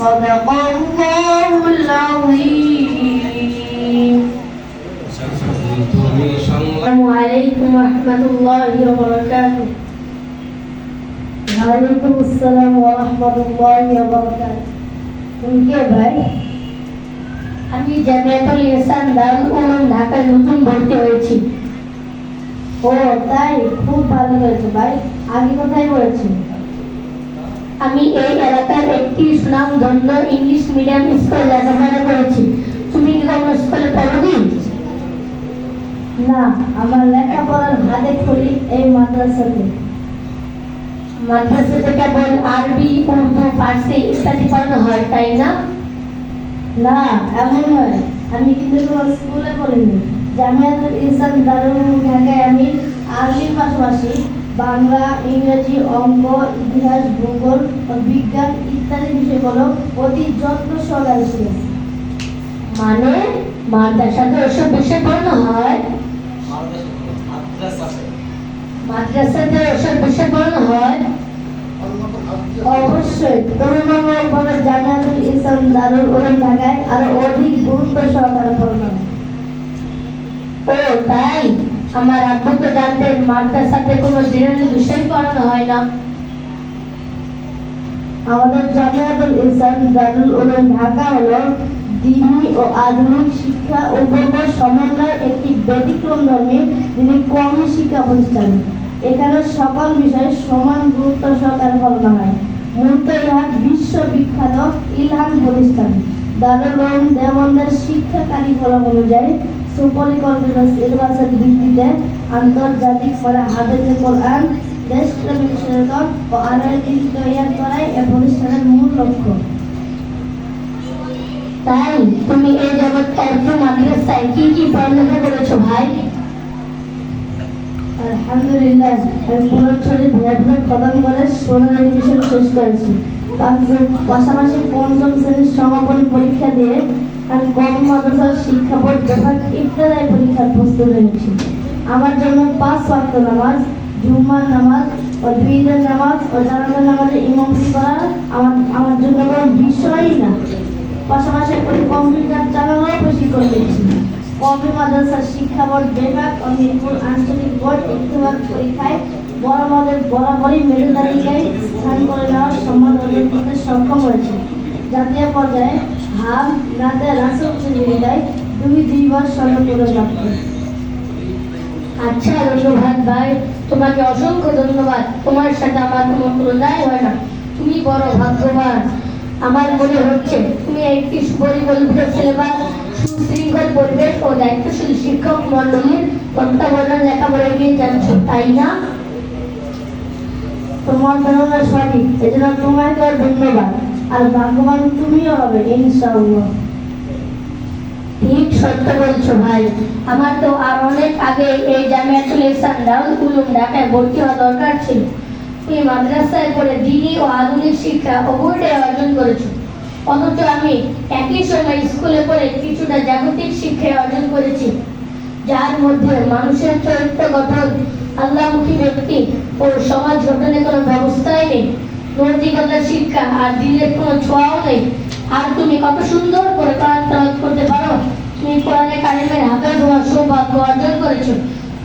صدق الله العظيم তুমি সংবাদ السلام عليكم ورحمة الله وبركاته وعليكم السلام ورحمة الله وبركاته তুমি কে ভাই আমি জামিয়াতুল ইহসান দারুল উলুম ঢাকায় নতুন ভর্তি হয়েছি ও তাই খুব ভালো হয়েছে ভাই আগে কোথায় পড়েছি আমি এই এলাকার একটি সুনামধন্য ইংলিশ মিডিয়াম স্কুলে লেখাপড়া করেছি। তুমি কি কোনো স্কুলে পড়োনি? না আমার লেখাপড়ার হাতে খড়ি এই মাদ্রাসাতে। মাদ্রাসাতে কেবল আরবি উর্দু ফার্সি ইত্যাদি পড়ানো হয় তাই না? না এমন নয়। আমি কিন্তু তোমার স্কুলে পড়িনি। জামিয়াতুল ইসলাম দারুল ঢাকায় আমি আরবির পাশাপাশি বাংলা ইংরেজি অঙ্ক ইতিহাস ভূগোল বিজ্ঞান ইত্যাদি বিষয়গুলো অতি যত্ন সহকারে শিখেছি। মানে মাদ্রাসাতে ওসব বিষয় পড়ানো হয়? মাদ্রাসাতে ওসব বিষয় পড়ানো হয়? অবশ্যই। তরুণাঙ্গন বলে জামিয়াতুল ইসলাম দারুল উলুম ঢাকায় আরও অধিক গুরুত্ব সহকারে পড়ানো ও তাই? আমার আব্বু তো জানতেন মাদ্রাসাতে কোনো জেনারেল বিষয় পড়ানো হয় না। আমাদের জামিয়াতুল ইসলাম দারুল উলুম ঢাকা হলো দিনী ও আধুনিক শিক্ষা উভয় সমন্বয়ের একটি ব্যতিক্রমধর্মী যিনি কমি শিক্ষা প্রতিষ্ঠান। এখানে সকল বিষয়ে সমান গুরুত্ব সহকারে পড়ানো হয়। মূলত ইহা বিশ্ববিখ্যাত ইলহান প্রতিষ্ঠান। দারুল উলুম দেওবন্দের শিক্ষা কারিকুলাম অনুযায়ী সুপরিকল্পিত সিলেবাসের ভিত্তিতে আন্তর্জাতিক পরে হাফেজে কোরআন দেশপ্রেমী সচেতন ও আনারী তৈরি করাই এ প্রতিষ্ঠানের মূল লক্ষ্য। তাই তুমি এই জগৎ এত মাদ্রাসায় কি কি পড়ালেখা করেছ ভাই? আলহামদুলিল্লাহ আমি পুরোচ্ছরি ভেদভেদ প্রদান করে সোনালী মিশন শেষ করেছি। পাশাপাশি পঞ্চম শ্রেণির সমাপনী পরীক্ষা দিয়ে আমি কম মাদ্রাসার শিক্ষা বোর্ড বিভাগ ইত্যাদি পরীক্ষার প্রস্তুত হয়েছি। আমার জন্য পাঁচ ওয়াক্ত নামাজ, জুম্মার নামাজ, ও দুই নামাজ, ও জানাজার নামাজে ইমামতি করা আমার আমার জন্য কোনো বিষয়ই না। পাশাপাশি ওই কম্পিউটার চালানোর প্রশিক্ষণ দিচ্ছি কমি মাদ্রাসার শিক্ষা বোর্ড বিভাগ ও মিরপুর আঞ্চলিক বোর্ড ইত্তেফাক পরীক্ষায় বরাবরের বরাবরই তালিকায় স্থান করে নেওয়ার সম্মান অর্জন করতে সক্ষম হয়েছে। জাতীয় পর্যায়ে হাম নাতে রাসেল প্রতিযোগিতায় দুই দুইবার স্বর্ণ করে আচ্ছা ধন্যবাদ ভাই, তোমাকে অসংখ্য ধন্যবাদ। তোমার সাথে আমার কোনো তুলনাই হয় না। তুমি বড় ভাগ্যবান। আমার মনে হচ্ছে তুমি একটি সুপরিকল্পিত সিলেবাস সুশৃঙ্খল পরিবেশ ও দায়িত্বশীল শিক্ষক, মন্ডলীর তত্ত্বাবধান লেখাপড়া এগিয়ে যাচ্ছ, তাই না? তোমার ধারণা সঠিক, এজন্য তোমাকে ধন্যবাদ। আর ভাগ্যবান তুমিও হবে, ইনশাআল্লাহ। ঠিক সত্য বলছো ভাই। আমার তো আর অনেক আগে এই জামিয়াতুল ইসলাম দারুল উলুম ঢাকায় ভর্তি হওয়া দরকার ছিল। মাদ্রাসায় পড়ে ও আধুনিক শিক্ষা অর্জন অথচ আমি একই সময় স্কুলে পড়ে কিছুটা জাগতিক শিক্ষায় অর্জন করেছি। যার মধ্যে মানুষের চরিত্র গঠন আল্লাহমুখী ব্যক্তি ও সমাজ গঠনের কোনো ব্যবস্থাই নেই। নৈতিকতা, শিক্ষা আর দিনের কোনো ছোঁয়াও নেই। আর তুমি কত সুন্দর করে কোরআন করতে পারো। তুমি কোরআনে কারিমের হাফেজ হওয়ার সৌভাগ্য অর্জন করেছ।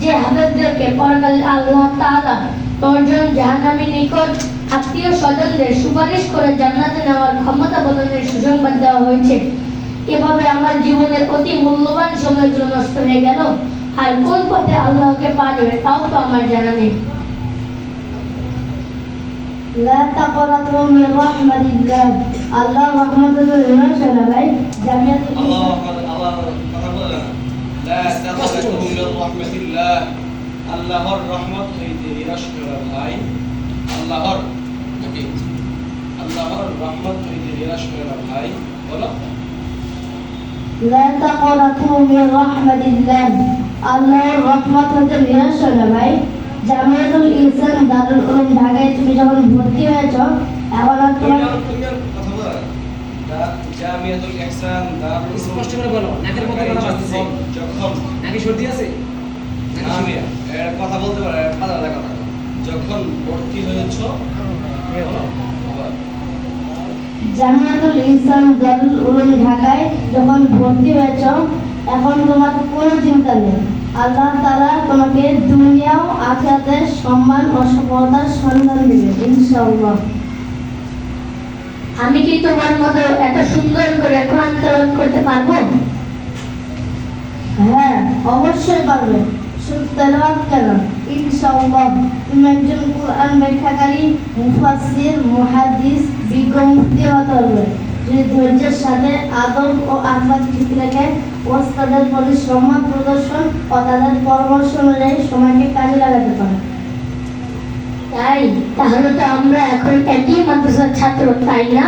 যে হাফেজদেরকে পরকালে আল্লাহ তাআলা অর্জন জাহান্নামীর নিকট আত্মীয় স্বজনদের সুপারিশ করে জান্নাতে নেওয়ার ক্ষমতা প্রদানের সুসংবাদ দেওয়া হয়েছে। এভাবে আমার জীবনের অতি মূল্যবান সময়গুলো নষ্ট হয়ে গেল। আর কোন পথে আল্লাহকে পা দেবে তাও তো আমার জানা নেই। لا تقنطوا من رحمة الله الله رحمة الله ভাই জামিয়াত আল্লাহ আল্লাহ কথা বলে না لا تقنطوا من رحمة الله আল্লাহর রহমত হইতে নিরাশ করা ভাই আল্লাহর নাকি আল্লাহর রহমত হইতে নিরাশ করা ভাই বলো لا تقنطوا من رحمة الله আল্লাহর রহমত হতে নিরাশ হও না ভাই জামিয়াতুল ইহসান দারুল উলুম ঢাকায় তুমি যখন ভর্তি হয়েছ এখন আর তুমি তোমার জামিয়াতুল ইহসান দারুল স্পষ্ট করে বলো, নাকের মধ্যে ঢাকায় গলা যখন- যখন নাকি সর্দি আছে? আমি কথা বলতে পারি আলাদা আলাদা কথা। যখন ভর্তি হয়েছ জামিয়াতুল ইহসান দারুল উলুম ঢাকায় যখন ভর্তি হয়েছ এখন তোমার কোনো চিন্তা নেই। আল্লাহ তাআলা তোমাকে দুনিয়া ও আখিরাতে সম্মান ও সফলতার সন্ধান দিবে ইনশাআল্লাহ। আমি কি তোমার মতো এত সুন্দর করে কোরআন তেলাওয়াত করতে পারব? হ্যাঁ অবশ্যই পারবে। শুধু তেলাওয়াত কেন? ইনশাআল্লাহ তুমি একজন কোরআন ব্যাখ্যাকারী মুফাসসির মুহাদ্দিস বিজ্ঞ মুফতি হতে পারবে যদি ধৈর্যের সাথে আদব ও আখলাক ঠিক রেখে ওস্তাদের প্রতি সম্মান প্রদর্শন ও তাদের পরামর্শ অনুযায়ী সময়কে কাজে লাগাতে পারে। তাই তাহলে তো আমরা এখন একই মাদ্রাসার ছাত্র, তাই না?